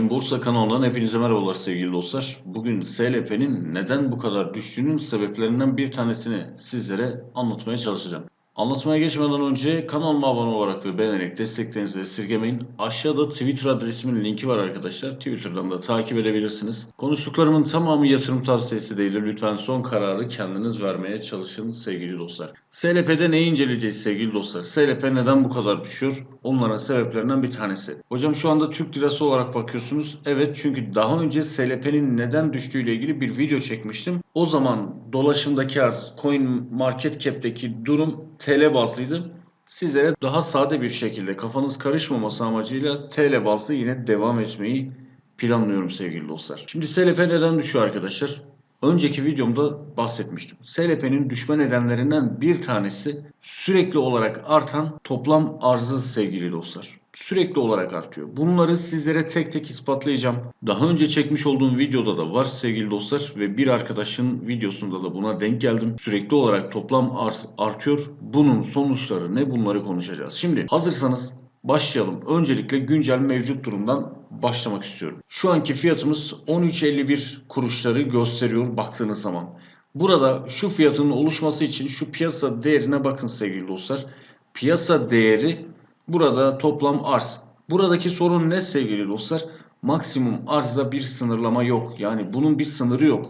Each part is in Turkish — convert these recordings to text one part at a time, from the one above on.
Dün Borsa kanalından hepinize merhabalar sevgili dostlar. Bugün SLP'nin neden bu kadar düştüğünün sebeplerinden bir tanesini sizlere anlatmaya çalışacağım. Anlatmaya geçmeden önce kanalıma abone olarak ve beğenerek desteklerinizi esirgemeyin. Aşağıda Twitter adresimin linki var arkadaşlar. Twitter'dan da takip edebilirsiniz. Konuştuklarımın tamamı yatırım tavsiyesi değildir. Lütfen son kararı kendiniz vermeye çalışın sevgili dostlar. SLP'de neyi inceleyeceğiz sevgili dostlar? SLP neden bu kadar düşüyor? Onların sebeplerinden bir tanesi. Hocam şu anda Türk lirası olarak bakıyorsunuz. Evet çünkü daha önce SLP'nin neden düştüğüyle ilgili bir video çekmiştim. O zaman dolaşımdaki arz, coin market cap'teki durum TL bazlıydı. Sizlere daha sade bir şekilde kafanız karışmaması amacıyla TL bazlı yine devam etmeyi planlıyorum sevgili dostlar. Şimdi SLP neden düşüyor arkadaşlar? Önceki videomda bahsetmiştim. SLP'nin düşme nedenlerinden bir tanesi sürekli olarak artan toplam arzı sevgili dostlar. Sürekli olarak artıyor. Bunları sizlere tek tek ispatlayacağım. Daha önce çekmiş olduğum videoda da var sevgili dostlar ve bir arkadaşın videosunda da buna denk geldim. Sürekli olarak toplam arz artıyor. Bunun sonuçları ne bunları konuşacağız. Şimdi hazırsanız Başlayalım. Öncelikle güncel mevcut durumdan başlamak istiyorum. Şu anki fiyatımız 13.51 kuruşları gösteriyor baktığınız zaman. Burada şu fiyatın oluşması için şu piyasa değerine bakın sevgili dostlar. Piyasa değeri burada toplam arz. Buradaki sorun ne sevgili dostlar? Maksimum arzda bir sınırlama yok. Yani bunun bir sınırı yok.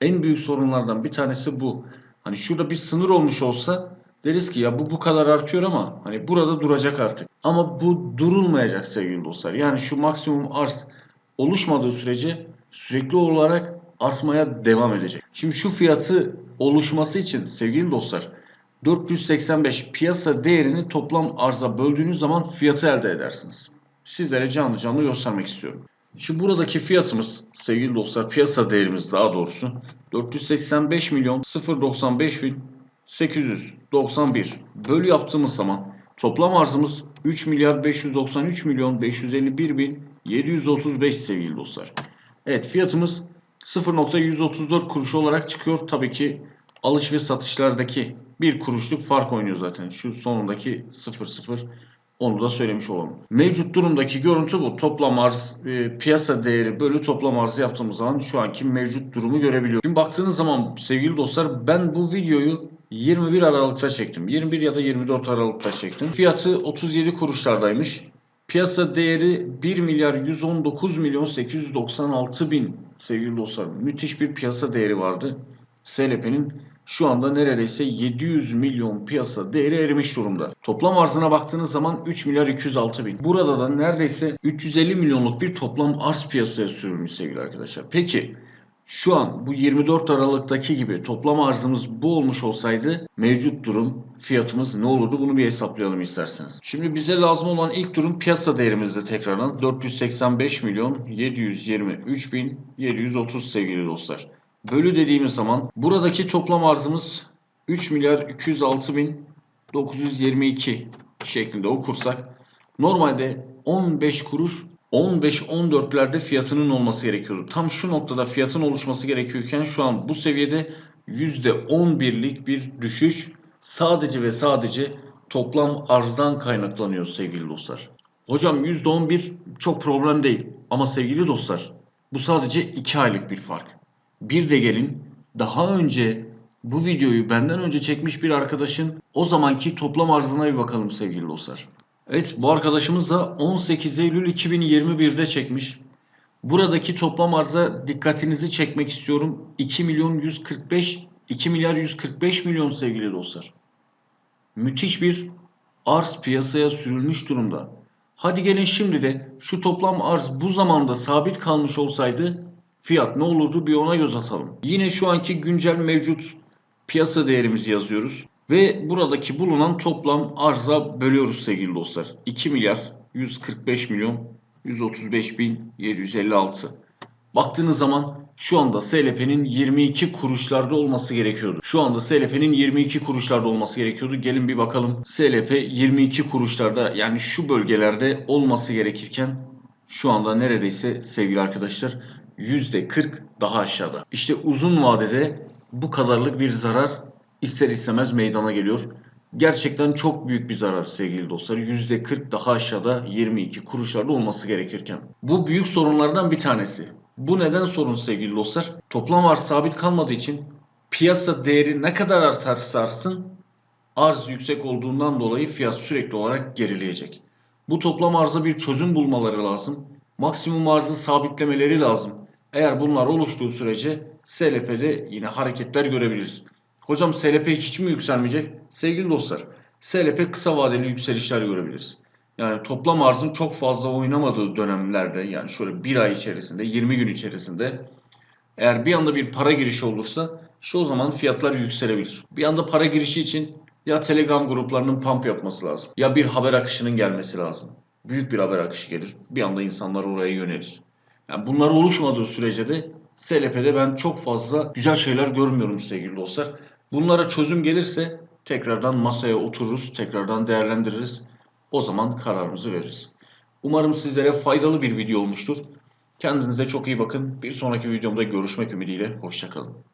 En büyük sorunlardan bir tanesi bu. Hani şurada bir sınır olmuş olsa deriz ki ya bu bu kadar artıyor ama hani burada duracak artık. Ama bu durulmayacak sevgili dostlar. Yani şu maksimum arz oluşmadığı sürece sürekli olarak artmaya devam edecek. Şimdi şu fiyatı oluşması için sevgili dostlar 485 piyasa değerini toplam arza böldüğünüz zaman fiyatı elde edersiniz. Sizlere canlı canlı göstermek istiyorum. Şu buradaki fiyatımız sevgili dostlar piyasa değerimiz daha doğrusu 485 milyon 095 bin 891 bölü yaptığımız zaman toplam arzımız 3 milyar 593 milyon 551 bin 735 sevgili dostlar. Evet fiyatımız 0.134 kuruş olarak çıkıyor. Tabii ki alış ve satışlardaki bir kuruşluk fark oynuyor zaten. Şu sonundaki 0.0 onu da söylemiş olalım. Mevcut durumdaki görüntü bu. Toplam arz e, piyasa değeri bölü toplam arzı yaptığımız zaman şu anki mevcut durumu görebiliyoruz. Şimdi baktığınız zaman sevgili dostlar ben bu videoyu 21 Aralık'ta çektim. 21 ya da 24 Aralık'ta çektim. Fiyatı 37 kuruşlardaymış. Piyasa değeri 1 milyar 119 milyon 896 bin sevgili dostlar. Müthiş bir piyasa değeri vardı. SLP'nin şu anda neredeyse 700 milyon piyasa değeri erimiş durumda. Toplam arzına baktığınız zaman 3 milyar 206 bin. Burada da neredeyse 350 milyonluk bir toplam arz piyasaya sürülmüş sevgili arkadaşlar. Peki şu an bu 24 Aralık'taki gibi toplam arzımız bu olmuş olsaydı mevcut durum fiyatımız ne olurdu bunu bir hesaplayalım isterseniz. Şimdi bize lazım olan ilk durum piyasa değerimizde tekrardan 485 milyon 723 bin 730 sevgili dostlar. Bölü dediğimiz zaman buradaki toplam arzımız 3 milyar 206 bin 922 şeklinde okursak normalde 15 kuruş 15-14'lerde fiyatının olması gerekiyordu. Tam şu noktada fiyatın oluşması gerekiyorken şu an bu seviyede %11'lik bir düşüş sadece ve sadece toplam arzdan kaynaklanıyor sevgili dostlar. Hocam %11 çok problem değil ama sevgili dostlar bu sadece 2 aylık bir fark. Bir de gelin daha önce bu videoyu benden önce çekmiş bir arkadaşın o zamanki toplam arzına bir bakalım sevgili dostlar. Evet bu arkadaşımız da 18 Eylül 2021'de çekmiş. Buradaki toplam arza dikkatinizi çekmek istiyorum. 2 milyon 145 2 milyar 145 milyon sevgili dostlar. Müthiş bir arz piyasaya sürülmüş durumda. Hadi gelin şimdi de şu toplam arz bu zamanda sabit kalmış olsaydı fiyat ne olurdu bir ona göz atalım. Yine şu anki güncel mevcut piyasa değerimizi yazıyoruz. Ve buradaki bulunan toplam arza bölüyoruz sevgili dostlar. 2 milyar 145 milyon 135 bin 756. Baktığınız zaman şu anda SLP'nin 22 kuruşlarda olması gerekiyordu. Şu anda SLP'nin 22 kuruşlarda olması gerekiyordu. Gelin bir bakalım. SLP 22 kuruşlarda yani şu bölgelerde olması gerekirken şu anda neredeyse sevgili arkadaşlar %40 daha aşağıda. İşte uzun vadede bu kadarlık bir zarar ister istemez meydana geliyor. gerçekten çok büyük bir zarar sevgili dostlar. %40 daha aşağıda 22 kuruşlarda olması gerekirken. Bu büyük sorunlardan bir tanesi. Bu neden sorun sevgili dostlar? Toplam arz sabit kalmadığı için piyasa değeri ne kadar artarsa artsın arz yüksek olduğundan dolayı fiyat sürekli olarak gerileyecek. Bu toplam arıza bir çözüm bulmaları lazım. Maksimum arzı sabitlemeleri lazım. Eğer bunlar oluştuğu sürece SLP'de yine hareketler görebiliriz. Hocam SLP hiç mi yükselmeyecek? Sevgili dostlar, SLP kısa vadeli yükselişler görebiliriz. Yani toplam arzın çok fazla oynamadığı dönemlerde yani şöyle bir ay içerisinde 20 gün içerisinde eğer bir anda bir para girişi olursa işte o zaman fiyatlar yükselebilir. Bir anda para girişi için ya Telegram gruplarının pump yapması lazım ya bir haber akışının gelmesi lazım. Büyük bir haber akışı gelir. Bir anda insanlar oraya yönelir. Yani bunlar oluşmadığı sürece de SLP'de ben çok fazla güzel şeyler görmüyorum sevgili dostlar. Bunlara çözüm gelirse tekrardan masaya otururuz, tekrardan değerlendiririz. O zaman kararımızı veririz. Umarım sizlere faydalı bir video olmuştur. Kendinize çok iyi bakın. Bir sonraki videomda görüşmek ümidiyle. Hoşçakalın.